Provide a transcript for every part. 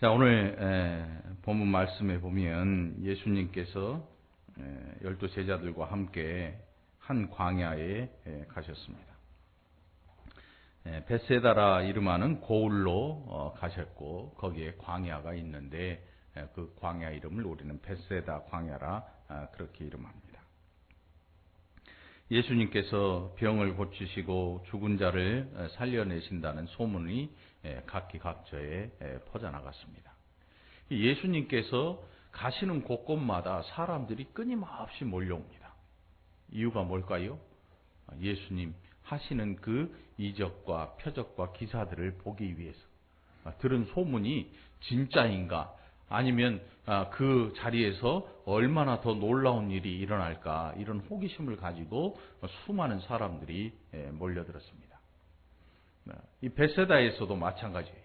자, 오늘 에, 본문 말씀에 보면 예수님께서 에, 열두 제자들과 함께 한 광야에 에, 가셨습니다. 에, 베세다라 이름하는 고을로 어, 가셨고 거기에 광야가 있는데 에, 그 광야 이름을 우리는 베세다 광야라 아, 그렇게 이름합니다. 예수님께서 병을 고치시고 죽은 자를 에, 살려내신다는 소문이 에, 각기각처에 에, 퍼져나갔습니다. 예수님께서 가시는 곳곳마다 사람들이 끊임없이 몰려옵니다. 이유가 뭘까요? 예수님 하시는 그 이적과 표적과 기사들을 보기 위해서 들은 소문이 진짜인가 아니면 그 자리에서 얼마나 더 놀라운 일이 일어날까 이런 호기심을 가지고 수많은 사람들이 몰려들었습니다. 이 베세다에서도 마찬가지예요.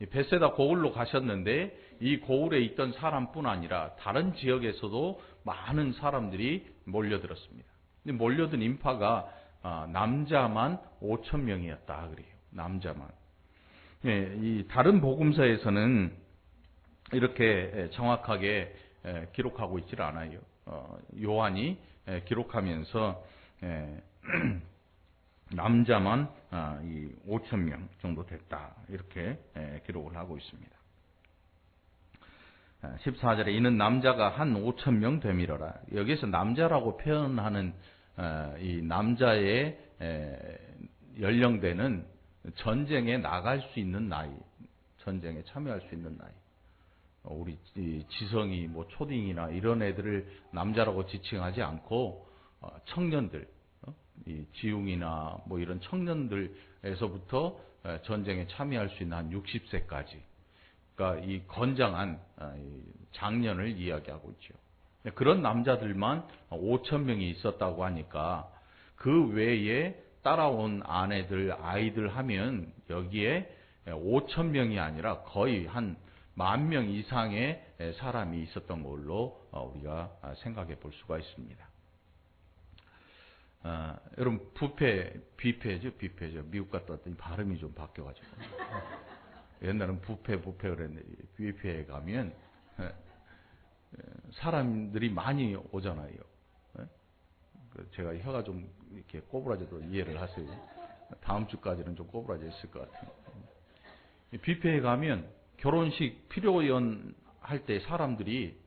이 베세다 고을로 가셨는데 이 고을에 있던 사람뿐 아니라 다른 지역에서도 많은 사람들이 몰려들었습니다. 몰려든 인파가 남자만 5천 명이었다 그래요. 남자만. 네, 이 다른 복음서에서는 이렇게 정확하게 기록하고 있질 않아요. 어, 요한이 기록하면서 남자만 5천 명 정도 됐다 이렇게 기록을 하고 있습니다. 14절에 이는 남자가 한 5천 명 되밀어라. 여기서 남자라고 표현하는 이 남자의 연령대는 전쟁에 나갈 수 있는 나이, 전쟁에 참여할 수 있는 나이. 우리 지성이 뭐 초딩이나 이런 애들을 남자라고 지칭하지 않고 어, 청년들, 지웅이나 뭐 이런 청년들에서부터 전쟁에 참여할 수 있는 한 60세까지 그러니까 이 건장한 아, 장년을 이야기하고 있죠. 그런 남자들만 5천 명이 있었다고 하니까 그 외에 따라온 아내들, 아이들 하면 여기에 5천 명이 아니라 거의 한 만 명 이상의 사람이 있었던 걸로 어, 우리가 생각해 볼 수가 있습니다. 아, 여러분 부패, 뷔페죠, 뷔페죠. 미국 갔다 왔더니 발음이 좀 바뀌어가지고. 옛날은 부패 부패 그랬는데 뷔페에 가면 예, 예, 사람들이 많이 오잖아요. 예? 그 제가 혀가 좀 이렇게 꼬부라져도 이해를 하세요. 다음 주까지는 좀 꼬부라져 있을 것 같아요. 뷔페에 가면 결혼식 필요연 할 때 사람들이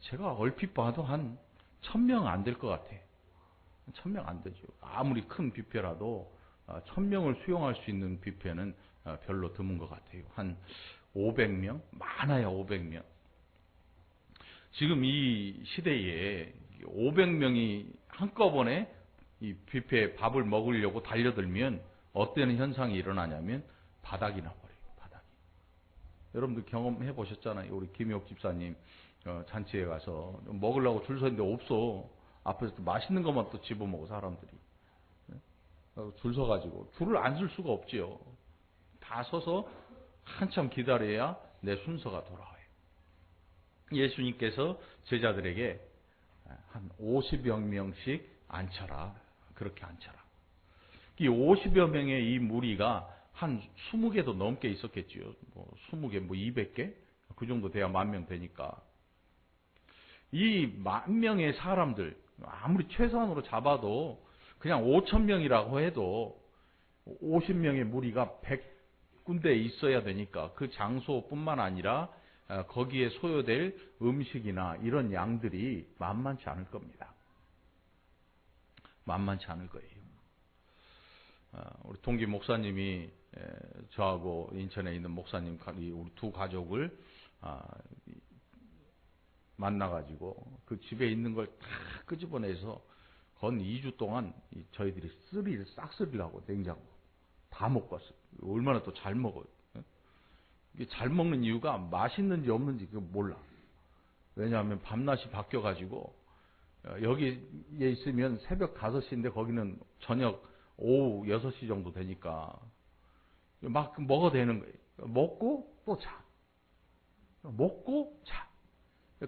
제가 얼핏 봐도 한 천명 안 될 것 같아. 천명 안 되죠. 아무리 큰 뷔페라도 아, 천 명을 수용할 수 있는 뷔페는 어, 별로 드문 것 같아요. 한 500명? 많아야 500명. 지금 이 시대에 500명이 한꺼번에 이 뷔페에 밥을 먹으려고 달려들면 어떤 현상이 일어나냐면 바닥이 나버려요. 바닥이. 여러분들 경험해 보셨잖아요. 우리 김혁 집사님 어, 잔치에 가서 먹으려고 줄 서는데 없어. 앞에서 맛있는 것만 또 집어먹어 사람들이. 네? 어, 줄 서가지고 줄을 안쓸 수가 없지요. 다 서서 한참 기다려야 내 순서가 돌아와요. 예수님께서 제자들에게 한 50여 명씩 앉혀라. 그렇게 앉혀라. 이 50여 명의 이 무리가 한 20개도 넘게 있었겠지요. 뭐 20개, 뭐 200개? 그 정도 돼야 만 명 되니까. 이 만 명의 사람들, 아무리 최소한으로 잡아도 그냥 5천 명이라고 해도 50명의 무리가 100 군데 있어야 되니까 그 장소뿐만 아니라 어, 거기에 소요될 음식이나 이런 양들이 만만치 않을 겁니다. 만만치 않을 거예요. 어, 우리 동기 목사님이 저하고 인천에 있는 목사님 우리 두 가족을 아, 만나가지고 그 집에 있는 걸 다 끄집어내서 건 2주 동안 저희들이 쓰리를 싹쓸이를 하고 냉장고 다 먹고 왔어요. 얼마나 또 잘 먹어요. 이게 잘 먹는 이유가 맛있는지 없는지 그 몰라. 왜냐하면 밤낮이 바뀌어가지고 어, 여기에 있으면 새벽 5시인데 거기는 저녁 오후 6시 정도 되니까 막 먹어대는 거예요. 먹고 또 자. 먹고 자.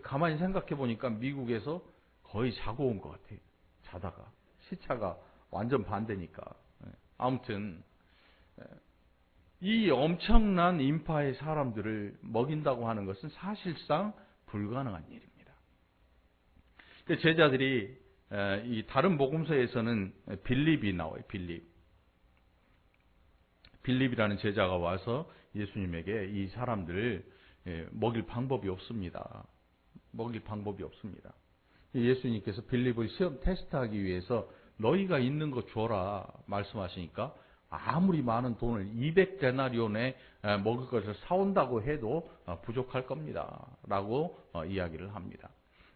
가만히 생각해 보니까 미국에서 거의 자고 온 것 같아요. 자다가. 시차가 완전 반대니까. 예. 아무튼 이 엄청난 인파의 사람들을 먹인다고 하는 것은 사실상 불가능한 일입니다. 그 제자들이 에, 이 다른 복음서에서는 빌립이 나와요. 빌립. 빌립이라는 제자가 와서 예수님에게 이 사람들을 예, 먹일 방법이 없습니다. 먹일 방법이 없습니다. 예수님께서 빌립을 시험 테스트하기 위해서 너희가 있는 거 줘라 말씀하시니까 아무리 많은 돈을 200데나리온에 먹을 것을 사온다고 해도 어, 부족할 겁니다. 라고 어, 이야기를 합니다.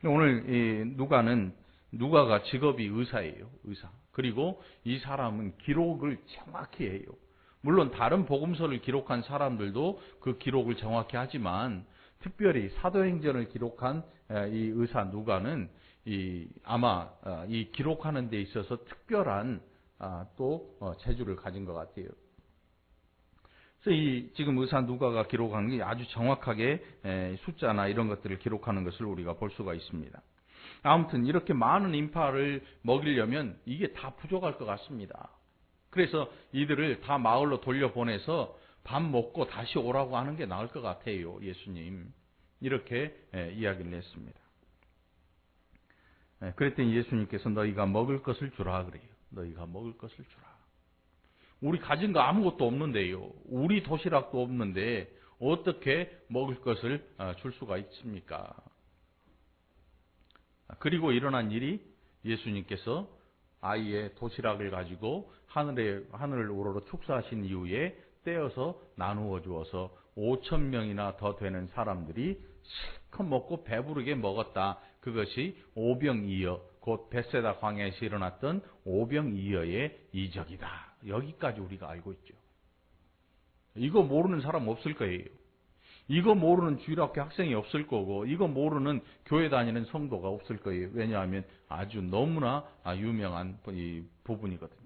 오늘 이 누가는 누가가 직업이 의사예요. 의사. 그리고 이 사람은 기록을 정확히 해요. 물론 다른 복음서를 기록한 사람들도 그 기록을 정확히 하지만 특별히 사도행전을 기록한 이 의사 누가는 이 아마 어, 이 기록하는 데 있어서 특별한 아, 또 어, 재주를 가진 것 같아요. 그래서 이 지금 의사 누가가 기록한 게 아주 정확하게 숫자나 이런 것들을 기록하는 것을 우리가 볼 수가 있습니다. 아무튼 이렇게 많은 인파를 먹이려면 이게 다 부족할 것 같습니다. 그래서 이들을 다 마을로 돌려보내서 밥 먹고 다시 오라고 하는 게 나을 것 같아요, 예수님. 이렇게 이야기를 했습니다. 그랬더니 예수님께서 너희가 먹을 것을 주라 그래요. 너희가 먹을 것을 주라. 우리 가진 거 아무것도 없는데요. 우리 도시락도 없는데 어떻게 먹을 것을 어, 줄 수가 있습니까? 그리고 일어난 일이 예수님께서 아이의 도시락을 가지고 하늘에 하늘을 우러러 축사하신 이후에 떼어서 나누어 주어서 5천 명이나 더 되는 사람들이 실컷 먹고 배부르게 먹었다. 그것이 오병이어 곧 베세다 광야에서 일어났던 오병이어의 이적이다. 여기까지 우리가 알고 있죠. 이거 모르는 사람 없을 거예요. 이거 모르는 주일학교 학생이 없을 거고, 이거 모르는 교회 다니는 성도가 없을 거예요. 왜냐하면 아주 너무나 유명한 부분이거든요.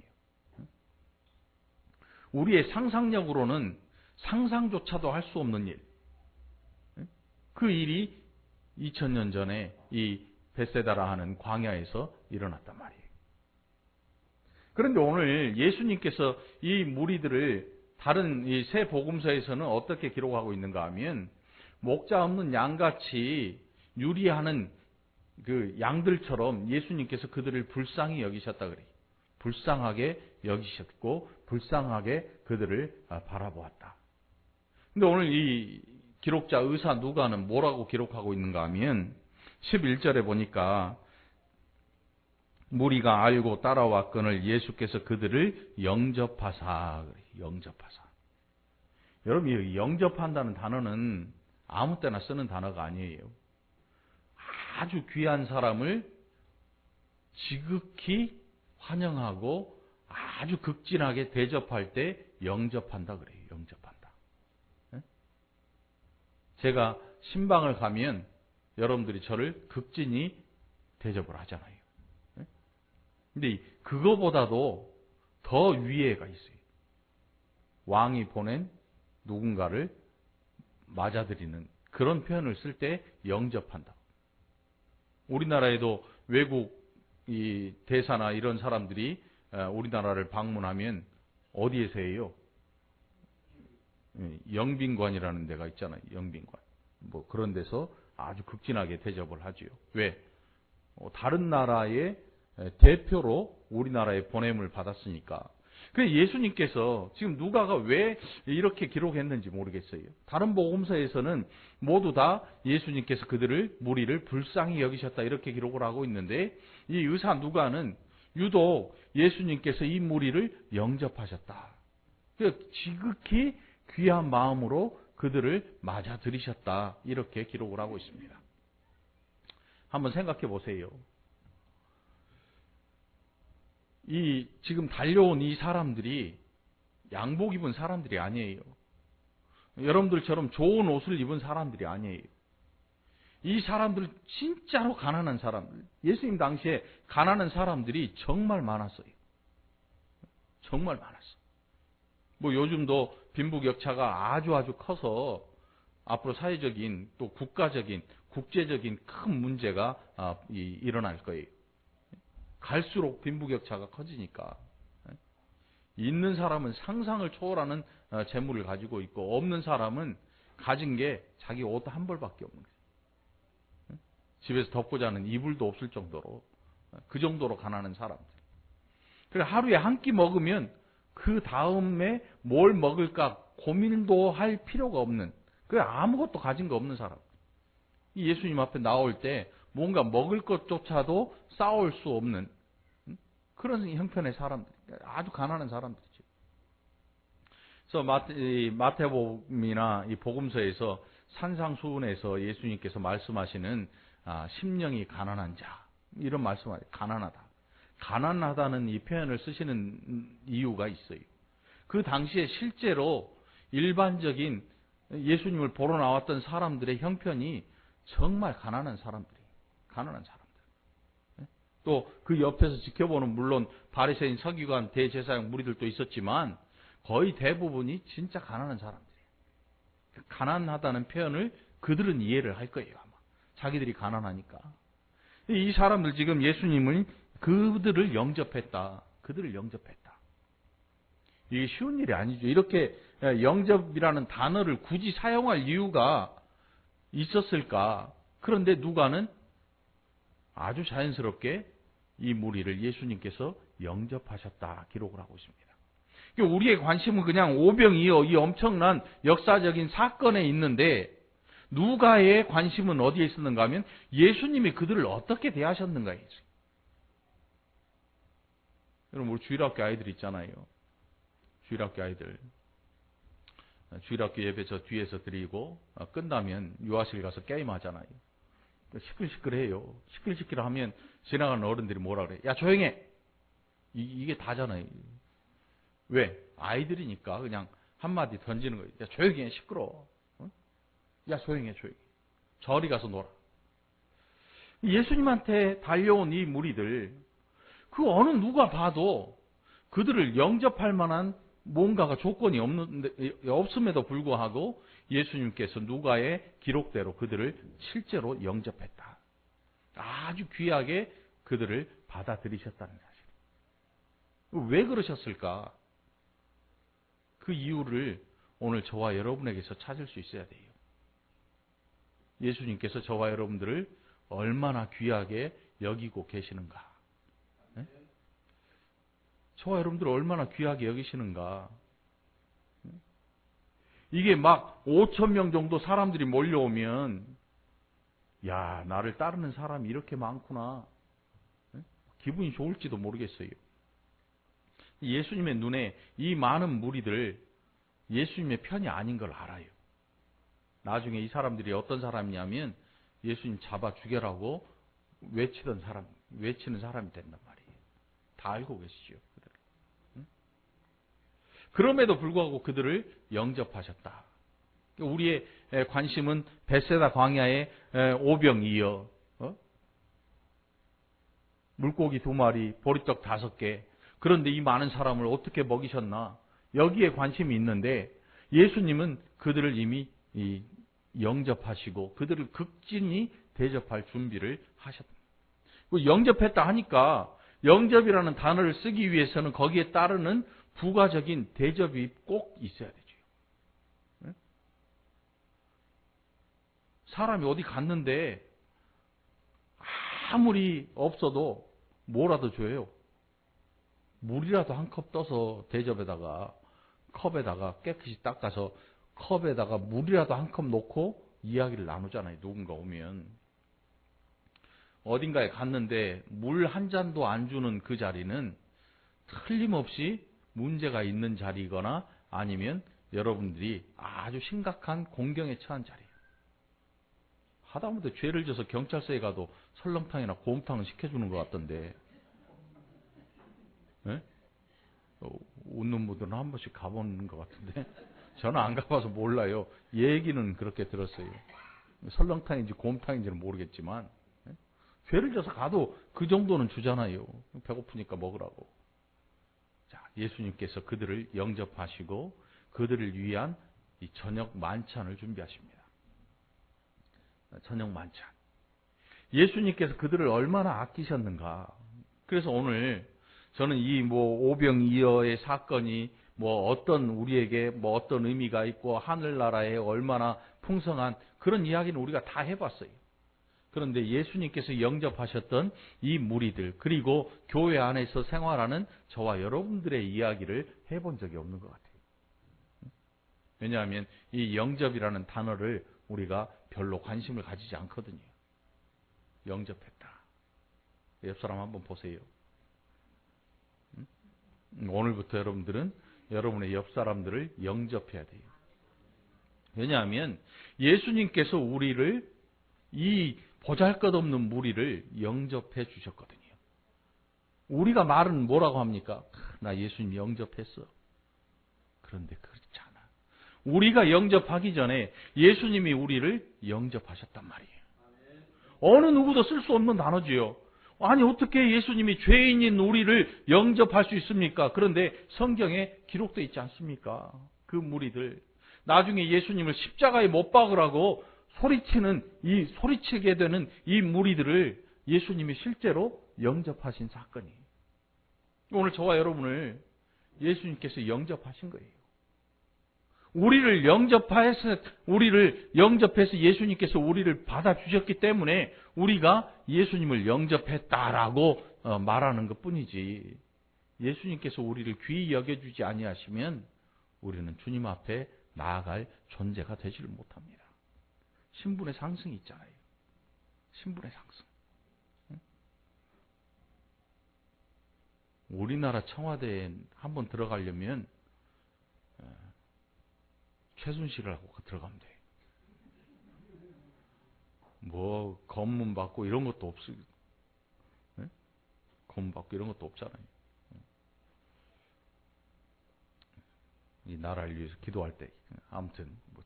우리의 상상력으로는 상상조차도 할 수 없는 일. 그 일이 2000년 전에 이 베세다라 하는 광야에서 일어났단 말이에요. 그런데 오늘 예수님께서 이 무리들을 다른 이 새 복음서에서는 어떻게 기록하고 있는가 하면 목자 없는 양같이 유리하는 그 양들처럼 예수님께서 그들을 불쌍히 여기셨다 그래요. 불쌍하게 여기셨고 불쌍하게 그들을 아, 바라보았다. 근데 오늘 이 기록자 의사 누가는 뭐라고 기록하고 있는가 하면 11절에 보니까 무리가 알고 따라왔건을 예수께서 그들을 영접하사 영접하사 여러분 이 영접한다는 단어는 아무 때나 쓰는 단어가 아니에요. 아주 귀한 사람을 지극히 환영하고 아주 극진하게 대접할 때 영접한다 그래요. 영접한다. 제가 신방을 가면 여러분들이 저를 극진히 대접을 하잖아요. 근데 그거보다도 더 위에가 있어요. 왕이 보낸 누군가를 맞아들이는 그런 표현을 쓸 때 영접한다. 우리나라에도 외국 이 대사나 이런 사람들이 우리나라를 방문하면 어디에서 해요? 예, 영빈관이라는 데가 있잖아요. 영빈관. 뭐 그런 데서 아주 극진하게 대접을 하지요. 왜? 어, 다른 나라의 대표로 우리나라에 보냄을 받았으니까. 그 예수님께서 지금 누가가 왜 이렇게 기록했는지 모르겠어요. 다른 복음서에서는 모두 다 예수님께서 그들을 무리를 불쌍히 여기셨다 이렇게 기록을 하고 있는데 이 의사 누가는 유독 예수님께서 이 무리를 영접하셨다. 그 지극히 귀한 마음으로 그들을 맞아 들이셨다. 이렇게 기록을 하고 있습니다. 한번 생각해 보세요. 이 지금 달려온 이 사람들이 양복 입은 사람들이 아니에요. 여러분들처럼 좋은 옷을 입은 사람들이 아니에요. 이 사람들 진짜로 가난한 사람들. 예수님 당시에 가난한 사람들이 정말 많았어요. 정말 많았어. 뭐 요즘도 빈부격차가 아주 아주 커서 앞으로 사회적인 또 국가적인 국제적인 큰 문제가 아, 일어날 거예요. 갈수록 빈부격차가 커지니까 있는 사람은 상상을 초월하는 어, 재물을 가지고 있고 없는 사람은 가진 게 자기 옷 한 벌밖에 없는 거예요. 응? 집에서 덮고 자는 이불도 없을 정도로 어, 그 정도로 가난한 사람들. 그래 하루에 한 끼 먹으면 그 다음에 뭘 먹을까 고민도 할 필요가 없는 그 아무것도 가진 거 없는 사람. 이 예수님 앞에 나올 때 뭔가 먹을 것조차도 싸울 수 없는 응? 그런 형편의 사람들, 아주 가난한 사람들이죠. 그래서 마태, 이 마태복음이나 이 복음서에서 산상수훈에서 예수님께서 말씀하시는 아, 심령이 가난한 자 이런 말씀을 가난하다. 가난하다는 이 표현을 쓰시는 이유가 있어요. 그 당시에 실제로 일반적인 예수님을 보러 나왔던 사람들의 형편이 정말 가난한 사람들이 가난한 사람들. 또 그 옆에서 지켜보는 물론 바리새인 서기관 대제사장 무리들도 있었지만 거의 대부분이 진짜 가난한 사람들이에요. 가난하다는 표현을 그들은 이해를 할 거예요. 자기들이 가난하니까. 이 사람들 지금 예수님을 그들을 영접했다. 그들을 영접했다. 이게 쉬운 일이 아니죠. 이렇게 영접이라는 단어를 굳이 사용할 이유가 있었을까? 그런데 누가는 아주 자연스럽게 이 무리를 예수님께서 영접하셨다 기록을 하고 있습니다. 우리의 관심은 그냥 오병이어 이 엄청난 역사적인 사건에 있는데 누가의 관심은 어디에 있었는가 하면 예수님이 그들을 어떻게 대하셨는가에 있어요. 여러분 우리 주일학교 아이들 있잖아요. 주일학교 아이들. 주일학교 예배 저 뒤에서 드리고 끝나면 유아실 가서 게임하잖아요. 시끌시끌해요. 시끌시끌하면 지나가는 어른들이 뭐라 그래? 야 조용해. 이, 게 다잖아요. 왜? 아이들이니까 그냥 한마디 던지는 거예요. 야 조용히 해 시끄러워. 어? 야 조용히 해 조용히. 저리 가서 놀아. 예수님한테 달려온 이 무리들 그 어느 누가 봐도 그들을 영접할 만한 뭔가가 조건이 없는데, 없음에도 불구하고 예수님께서 누가의 기록대로 그들을 실제로 영접했다. 아주 귀하게 그들을 받아들이셨다는 사실. 왜 그러셨을까? 그 이유를 오늘 저와 여러분에게서 찾을 수 있어야 돼요. 예수님께서 저와 여러분들을 얼마나 귀하게 여기고 계시는가. 저와 여러분들 얼마나 귀하게 여기시는가. 이게 막 5천 명 정도 사람들이 몰려오면 야 나를 따르는 사람이 이렇게 많구나. 기분이 좋을지도 모르겠어요. 예수님의 눈에 이 많은 무리들 예수님의 편이 아닌 걸 알아요. 나중에 이 사람들이 어떤 사람이냐면 예수님 잡아 죽여라고 외치던 사람, 외치는 사람이 된단 말이에요. 다 알고 계시죠. 그럼에도 불구하고 그들을 영접하셨다. 우리의 관심은 베세다 광야의 오병이어 어? 물고기 두 마리, 보리떡 다섯 개. 그런데 이 많은 사람을 어떻게 먹이셨나? 여기에 관심이 있는데 예수님은 그들을 이미 영접하시고 그들을 극진히 대접할 준비를 하셨다. 영접했다 하니까 영접이라는 단어를 쓰기 위해서는 거기에 따르는 부가적인 대접이 꼭 있어야 되죠. 사람이 어디 갔는데 아무리 없어도 뭐라도 줘요. 물이라도 한 컵 떠서 대접에다가 컵에다가 깨끗이 닦아서 컵에다가 물이라도 한컵 놓고 이야기를 나누잖아요. 누군가 오면. 어딘가에 갔는데 물 한 잔도 안 주는 그 자리는 틀림없이 문제가 있는 자리거나 아니면 여러분들이 아주 심각한 공경에 처한 자리예요. 하다못해 죄를 져서 경찰서에 가도 설렁탕이나 곰탕을 시켜주는 것 같던데 네? 웃는 분들은 한 번씩 가보는 것 같은데 저는 안 가봐서 몰라요. 얘기는 그렇게 들었어요. 설렁탕인지 곰탕인지는 모르겠지만 네? 죄를 져서 가도 그 정도는 주잖아요. 배고프니까 먹으라고. 예수님께서 그들을 영접하시고 그들을 위한 이 저녁 만찬을 준비하십니다. 저녁 만찬. 예수님께서 그들을 얼마나 아끼셨는가. 그래서 오늘 저는 이 뭐 오병이어의 사건이 뭐 어떤 우리에게 뭐 어떤 의미가 있고 하늘나라에 얼마나 풍성한 그런 이야기는 우리가 다 해봤어요. 그런데 예수님께서 영접하셨던 이 무리들 그리고 교회 안에서 생활하는 저와 여러분들의 이야기를 해본 적이 없는 것 같아요. 왜냐하면 이 영접이라는 단어를 우리가 별로 관심을 가지지 않거든요. 영접했다. 옆 사람 한번 보세요. 오늘부터 여러분들은 여러분의 옆 사람들을 영접해야 돼요. 왜냐하면 예수님께서 우리를 이 보잘것없는 무리를 영접해 주셨거든요. 우리가 말은 뭐라고 합니까? 나 예수님 영접했어. 그런데 그렇지 않아. 우리가 영접하기 전에 예수님이 우리를 영접하셨단 말이에요. 어느 누구도 쓸 수 없는 단어지요. 아니 어떻게 예수님이 죄인인 우리를 영접할 수 있습니까? 그런데 성경에 기록되어 있지 않습니까? 그 무리들 나중에 예수님을 십자가에 못 박으라고 소리치는 이 소리치게 되는 이 무리들을 예수님이 실제로 영접하신 사건이 오늘 저와 여러분을 예수님께서 영접하신 거예요. 우리를 영접해서 우리를 영접해서 예수님께서 우리를 받아 주셨기 때문에 우리가 예수님을 영접했다라고 어, 말하는 것뿐이지. 예수님께서 우리를 귀히 여겨 주지 아니하시면 우리는 주님 앞에 나아갈 존재가 되지를 못합니다. 신분의 상승이 있잖아요. 신분의 상승. 우리나라 청와대에 한번 들어가려면 최순실을 하고 들어가면 돼. 뭐 검문 받고 이런 것도 없어. 네? 검문 받고 이런 것도 없잖아요. 이 나라를 위해서 기도할 때 아무튼 뭐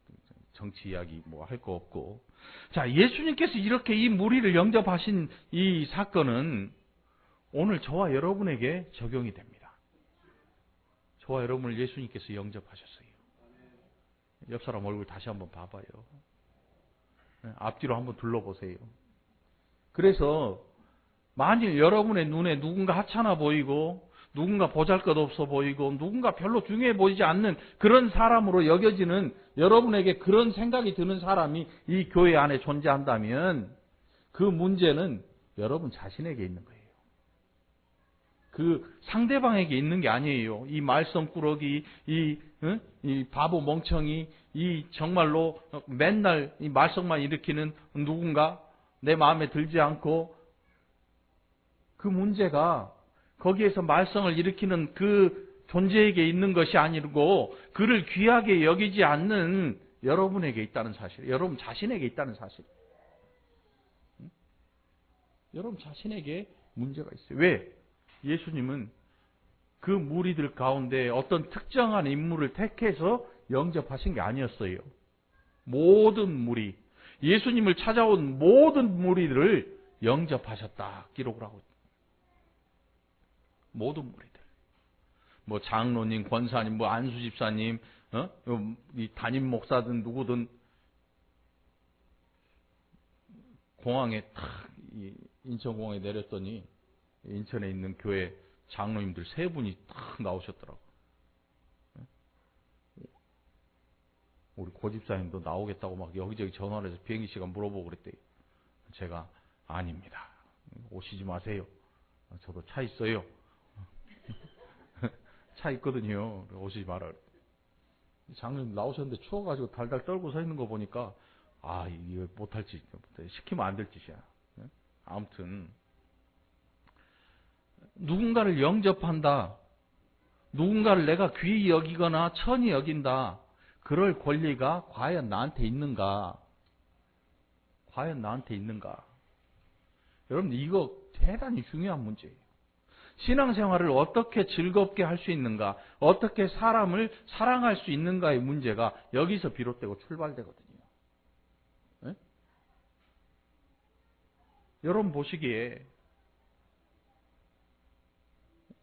정치 이야기 뭐 할 거 없고 자 예수님께서 이렇게 이 무리를 영접하신 이 사건은 오늘 저와 여러분에게 적용이 됩니다. 저와 여러분을 예수님께서 영접하셨어요. 옆 사람 얼굴 다시 한번 봐봐요. 네, 앞뒤로 한번 둘러보세요. 그래서 만일 여러분의 눈에 누군가 하찮아 보이고 누군가 보잘것 없어 보이고 누군가 별로 중요해 보이지 않는 그런 사람으로 여겨지는 여러분에게 그런 생각이 드는 사람이 이 교회 안에 존재한다면 그 문제는 여러분 자신에게 있는 거예요. 그 상대방에게 있는 게 아니에요. 이 말썽꾸러기, 이, 응? 이 바보 멍청이, 이 정말로 맨날 이 말썽만 일으키는 누군가 내 마음에 들지 않고 그 문제가 거기에서 말썽을 일으키는 그 존재에게 있는 것이 아니고 그를 귀하게 여기지 않는 여러분에게 있다는 사실, 여러분 자신에게 있다는 사실. 응? 여러분 자신에게 문제가 있어요. 왜? 예수님은 그 무리들 가운데 어떤 특정한 인물을 택해서 영접하신 게 아니었어요. 모든 무리, 예수님을 찾아온 모든 무리들을 영접하셨다 기록을 하고. 모든 무리들. 뭐 장로님, 권사님, 뭐 안수 집사님, 어? 이 담임 목사든 누구든 공항에 탁 인천공항에 내렸더니 인천에 있는 교회 장로님들 세 분이 탁 나오셨더라고. 우리 고집사님도 나오겠다고 막 여기저기 전화를 해서 비행기 시간 물어보고 그랬대요. 제가 아닙니다. 오시지 마세요. 저도 차 있어요. 차 있거든요. 오시지 마라. 장로님 나오셨는데 추워가지고 달달 떨고 서 있는 거 보니까 아 이거 못할 짓 시키면 안 될 짓이야. 아무튼 누군가를 영접한다. 누군가를 내가 귀히 여기거나 천히 여긴다. 그럴 권리가 과연 나한테 있는가? 과연 나한테 있는가? 여러분, 이거 대단히 중요한 문제예요. 신앙생활을 어떻게 즐겁게 할 수 있는가? 어떻게 사람을 사랑할 수 있는가의 문제가 여기서 비롯되고 출발되거든요. 네? 여러분 보시기에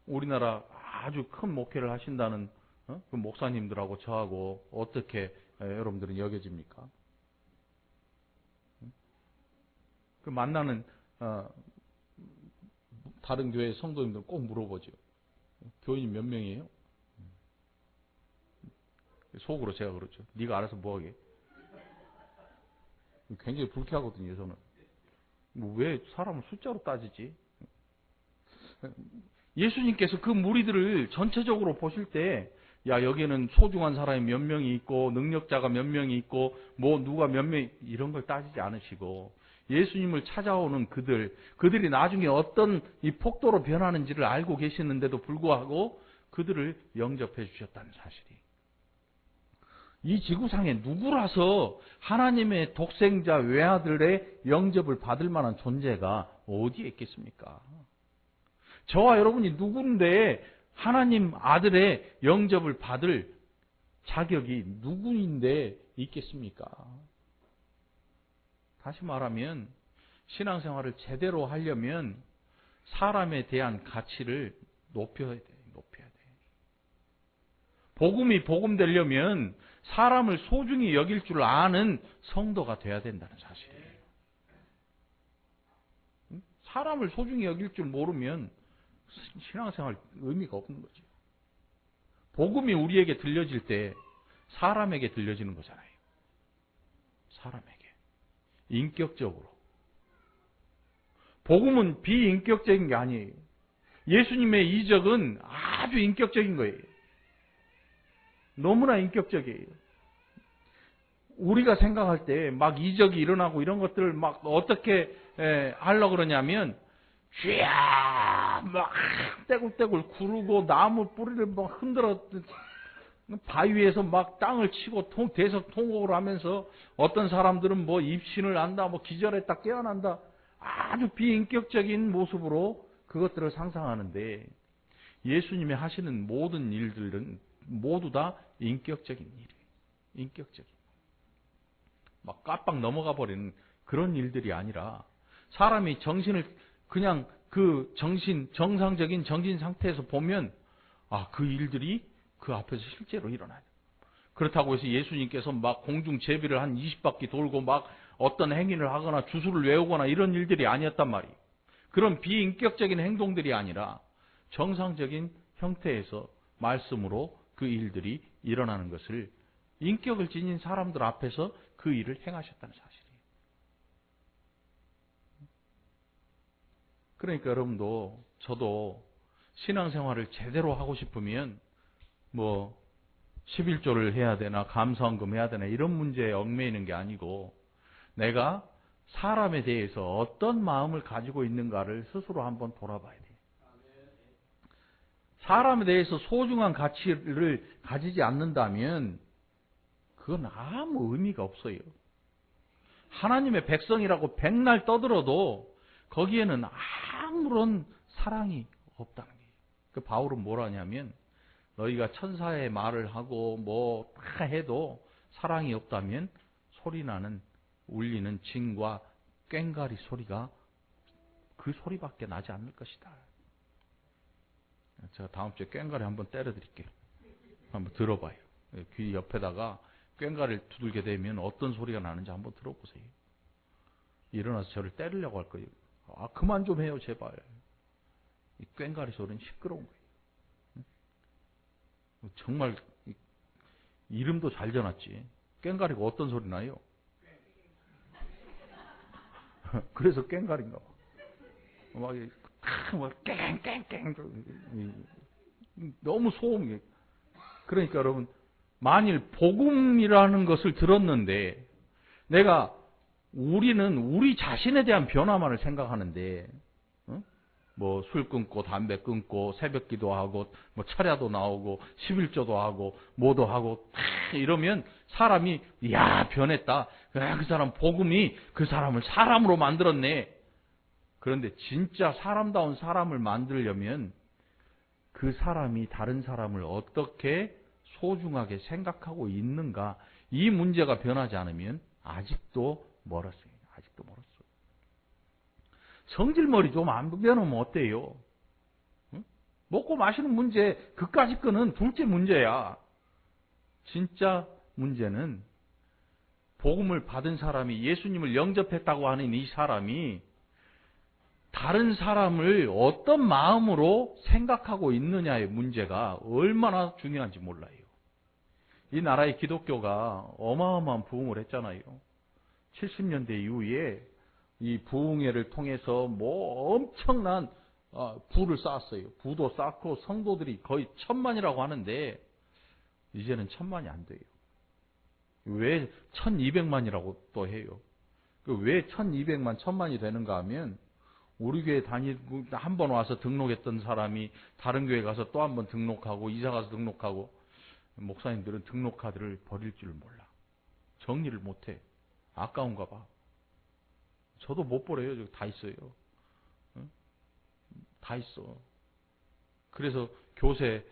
우리나라 아주 큰 목회를 하신다는 어? 그 목사님들하고 저하고 어떻게 여러분들은 여겨집니까? 그 만나는 어, 다른 교회 성도님들 꼭 물어보죠. 교인이 몇 명이에요? 속으로 제가 그렇죠. 네가 알아서 뭐하게. 굉장히 불쾌하거든요, 저는. 뭐 왜 사람을 숫자로 따지지? 예수님께서 그 무리들을 전체적으로 보실 때, 야, 여기는 소중한 사람이 몇 명이 있고, 능력자가 몇 명이 있고, 뭐, 누가 몇 명, 이런 걸 따지지 않으시고, 예수님을 찾아오는 그들, 그들이 나중에 어떤 이 폭도로 변하는지를 알고 계시는데도 불구하고, 그들을 영접해 주셨다는 사실이. 이 지구상에 누구라서 하나님의 독생자 외아들의 영접을 받을 만한 존재가 어디에 있겠습니까? 저와 여러분이 누군데 하나님 아들의 영접을 받을 자격이 누구인데 있겠습니까? 다시 말하면 신앙생활을 제대로 하려면 사람에 대한 가치를 높여야 돼. 높여야 돼. 복음이 복음 되려면 사람을 소중히 여길 줄 아는 성도가 돼야 된다는 사실이에요. 사람을 소중히 여길 줄 모르면 신앙생활 의미가 없는 거죠. 복음이 우리에게 들려질 때 사람에게 들려지는 거잖아요. 사람에게. 인격적으로. 복음은 비인격적인 게 아니에요. 예수님의 이적은 아주 인격적인 거예요. 너무나 인격적이에요. 우리가 생각할 때 막 이적이 일어나고 이런 것들을 막 어떻게 에, 하려고 그러냐면 쥐야 막 떼굴떼굴 구르고 나무 뿌리를 막 흔들어 바위에서 막 땅을 치고 통, 대석 통곡을 하면서 어떤 사람들은 뭐 입신을 한다 뭐 기절했다 깨어난다 아주 비인격적인 모습으로 그것들을 상상하는데 예수님이 하시는 모든 일들은 모두 다 인격적인 일이에요. 인격적인. 막 깜빡 넘어가 버리는 그런 일들이 아니라 사람이 정신을 그냥 그 정신, 정상적인 정신 상태에서 보면 아, 그 일들이 그 앞에서 실제로 일어나요. 그렇다고 해서 예수님께서 막 공중 제비를 한 20바퀴 돌고 막 어떤 행위를 하거나 주술을 외우거나 이런 일들이 아니었단 말이에요. 그런 비인격적인 행동들이 아니라 정상적인 형태에서 말씀으로 그 일들이 일어나는 것을 인격을 지닌 사람들 앞에서 그 일을 행하셨다는 사실이에요. 그러니까 여러분도 저도 신앙생활을 제대로 하고 싶으면 뭐 11조를 해야 되나 감사원금 해야 되나 이런 문제에 얽매이는 게 아니고 내가 사람에 대해서 어떤 마음을 가지고 있는가를 스스로 한번 돌아봐야 돼요. 사람에 대해서 소중한 가치를 가지지 않는다면 그건 아무 의미가 없어요. 하나님의 백성이라고 백날 떠들어도 거기에는 아무런 사랑이 없다는 거예요. 그 바울은 뭐라냐면 너희가 천사의 말을 하고 뭐 다 해도 사랑이 없다면 소리나는 울리는 징과 꽹가리 소리가 그 소리밖에 나지 않을 것이다. 제가 다음 주에 꽹가리 한번 때려 드릴게요. 한번 들어봐요. 귀 옆에다가 꽹가리를 두들게 되면 어떤 소리가 나는지 한번 들어보세요. 일어나서 저를 때리려고 할 거예요. 아, 그만 좀 해요, 제발. 이 꽹가리 소리는 시끄러운 거예요. 정말 이름도 잘 지어놨지. 꽹가리가 어떤 소리 나요? 그래서 꽹가리인가 봐. 막, 막, 깽깽깽. 너무 소음이. 그러니까 여러분, 만일 복음이라는 것을 들었는데, 내가, 우리는 우리 자신에 대한 변화만을 생각하는데, 뭐술 끊고 담배 끊고 새벽 기도하고 뭐 철야도 나오고 11조도 하고 뭐도 하고 이러면 사람이 야 변했다. 그 사람 복음이 그 사람을 사람으로 만들었네. 그런데 진짜 사람다운 사람을 만들려면 그 사람이 다른 사람을 어떻게 소중하게 생각하고 있는가 이 문제가 변하지 않으면 아직도 멀었어요. 아직도 멀었어요. 성질머리 좀 안 변하면 어때요? 응? 먹고 마시는 문제, 그까짓 거는 둘째 문제야. 진짜 문제는 복음을 받은 사람이 예수님을 영접했다고 하는 이 사람이 다른 사람을 어떤 마음으로 생각하고 있느냐의 문제가 얼마나 중요한지 몰라요. 이 나라의 기독교가 어마어마한 부흥을 했잖아요. 70년대 이후에 이 부흥회를 통해서 뭐 엄청난 어, 부를 쌓았어요. 부도 쌓고 성도들이 거의 천만이라고 하는데 이제는 천만이 안 돼요. 왜 1200만이라고 또 해요? 그왜 1200만, 천만이 되는가 하면 우리 교회 다니고 한 번 와서 등록했던 사람이 다른 교회 가서 또 한 번 등록하고 이사 가서 등록하고 목사님들은 등록 카드를 버릴 줄 몰라. 정리를 못 해. 아까운가 봐. 저도 못. 저기 다 있어요. 응? 다 있어. 그래서 교세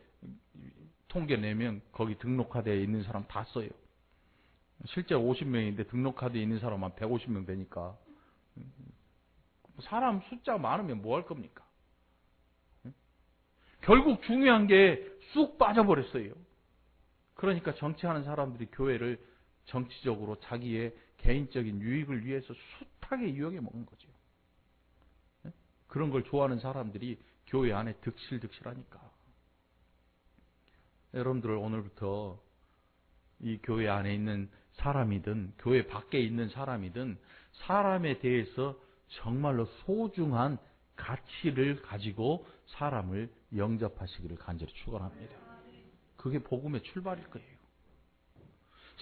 통계 내면 거기 등록카드에 있는 사람 다 써요. 실제 50명인데 등록카드에 있는 사람만 150명 되니까 사람 숫자 많으면 뭐 할 겁니까? 결국 중요한 게 쑥 빠져버렸어요. 그러니까 정치하는 사람들이 교회를 정치적으로 자기의 개인적인 유익을 위해서 숱하게 이용해 먹는 거죠. 그런 걸 좋아하는 사람들이 교회 안에 득실득실하니까. 여러분들 오늘부터 이 교회 안에 있는 사람이든 교회 밖에 있는 사람이든 사람에 대해서 정말로 소중한 가치를 가지고 사람을 영접하시기를 간절히 축원합니다. 그게 복음의 출발일 거예요.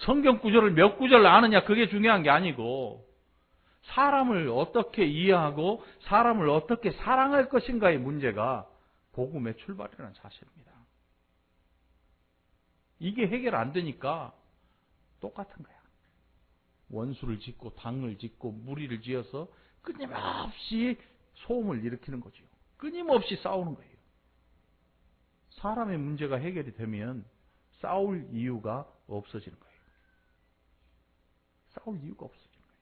성경 구절을 몇 구절 아느냐 그게 중요한 게 아니고 사람을 어떻게 이해하고 사람을 어떻게 사랑할 것인가의 문제가 복음의 출발이라는 사실입니다. 이게 해결 안 되니까 똑같은 거야. 원수를 짓고 당을 짓고 무리를 지어서 끊임없이 소음을 일으키는 거죠. 끊임없이 싸우는 거예요. 사람의 문제가 해결이 되면 싸울 이유가 없어지는 거예요. 싸울 이유가 없어지는 거예요.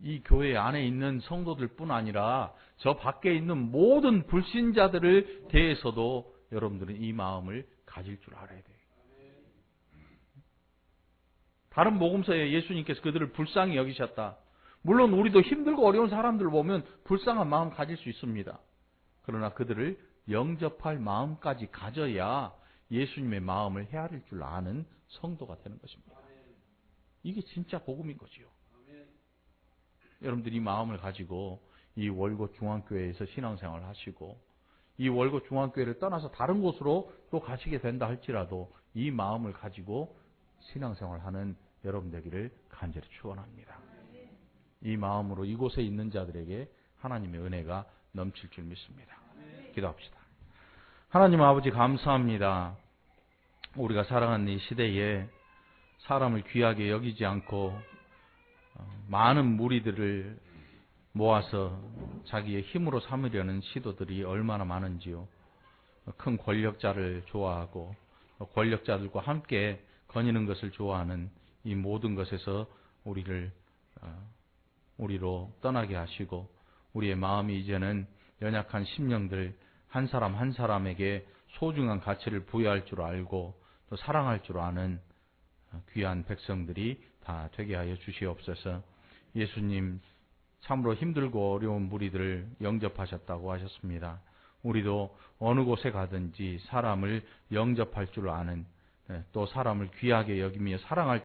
이 교회 안에 있는 성도들 뿐 아니라 저 밖에 있는 모든 불신자들을 대해서도 여러분들은 이 마음을 가질 줄 알아야 돼요. 다른 복음서에 예수님께서 그들을 불쌍히 여기셨다. 물론 우리도 힘들고 어려운 사람들 보면 불쌍한 마음 가질 수 있습니다. 그러나 그들을 영접할 마음까지 가져야 예수님의 마음을 헤아릴 줄 아는 성도가 되는 것입니다. 이게 진짜 복음인 거지요. 여러분들이 마음을 가지고 이 월고 중앙교회에서 신앙생활을 하시고 이 월고 중앙교회를 떠나서 다른 곳으로 또 가시게 된다 할지라도 이 마음을 가지고 신앙생활을 하는 여러분 되기를 간절히 축원합니다. 이 마음으로 이곳에 있는 자들에게 하나님의 은혜가 넘칠 줄 믿습니다. 기도합시다. 하나님 아버지 감사합니다. 우리가 살아가는 이 시대에 사람을 귀하게 여기지 않고 어, 많은 무리들을 모아서 자기의 힘으로 삼으려는 시도들이 얼마나 많은지요. 큰 권력자를 좋아하고 권력자들과 함께 거니는 것을 좋아하는 이 모든 것에서 우리를 어, 우리로 떠나게 하시고 우리의 마음이 이제는 연약한 심령들 한 사람 한 사람에게 소중한 가치를 부여할 줄 알고 또 사랑할 줄 아는 귀한 백성들이 다 되게 하여 주시옵소서. 예수님 참으로 힘들고 어려운 무리들을 영접하셨다고 하셨습니다. 우리도 어느 곳에 가든지 사람을 영접할 줄 아는 또 사람을 귀하게 여기며 사랑할